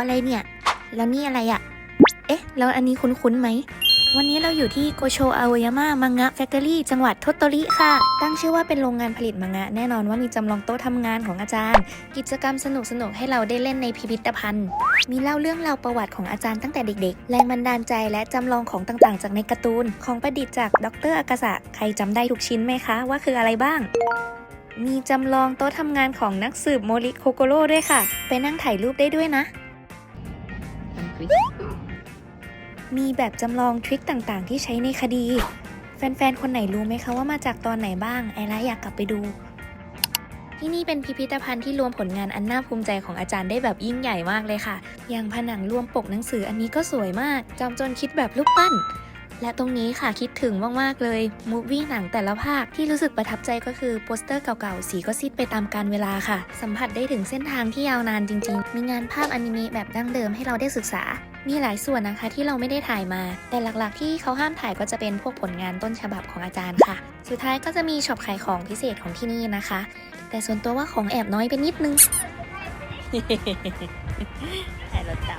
อะไรเนี่ย แล้วนี่อะไรอะเอ๊ะ แล้วอันนี้คุ้นๆไหม วันนี้เราอยู่ที่โกโชอาโอยาม่ามังงะแฟคทอรี่จังหวัดโทโตริค่ะ ตั้งชื่อว่าเป็นโรงงานผลิตมังงะ แน่นอนว่ามีจำลองโต๊ะทำงานของอาจารย์ กิจกรรมสนุกๆให้เราได้เล่นในพิพิธภัณฑ์ มีเล่าเรื่องราวประวัติของอาจารย์ตั้งแต่เด็กๆ แรงบันดาลใจและจำลองของต่างๆ จากในการ์ตูน ของประดิษฐ์จากดรอากาศะใครจำได้ทุกชิ้นไหมคะ ว่าคืออะไรบ้างมีจำลองโต๊ะทำงานของนักสืบโมริโคโกโร่ด้วยค่ะ ไปนั่งถ่ายรูปได้ด้วยนะ มีแบบจำลองทริคต่างๆ ที่ใช้ในคดี แฟน ๆ คนไหนรู้ไหมคะว่ามาจากตอนไหนบ้าง ไอร่าอยากกลับไปดู ที่นี่เป็นพิพิธภัณฑ์ที่รวมผลงานอันน่าภูมิใจของอาจารย์ได้แบบยิ่งใหญ่มากเลยค่ะ อย่างผนังรวมปกหนังสืออันนี้ก็สวยมากจำจนคิดแบบรูปปั้น และตรงนี้ค่ะคิดถึงมาก ๆ เลยมูฟวี่หนังแต่ละภาคที่รู้สึกประทับใจก็คือโปสเตอร์เก่าๆ สีก็ซีดไปตามกาลเวลาค่ะ สัมผัสได้ถึงเส้นทางที่ยาวนานจริง ๆ มีงานภาพอนิเมะแบบดั้งเดิมให้เราได้ศึกษา มีหลายส่วนนะคะที่เราไม่ได้ถ่ายมา แต่หลักๆ ที่เขาห้ามถ่ายก็จะเป็นพวกผลงานต้นฉบับของอาจารย์ค่ะ สุดท้ายก็จะมีช็อปขายของพิเศษของที่นี่นะคะ แต่ส่วนตัวว่าของแอบน้อยไปนิดนึงถ่ายรถเต่า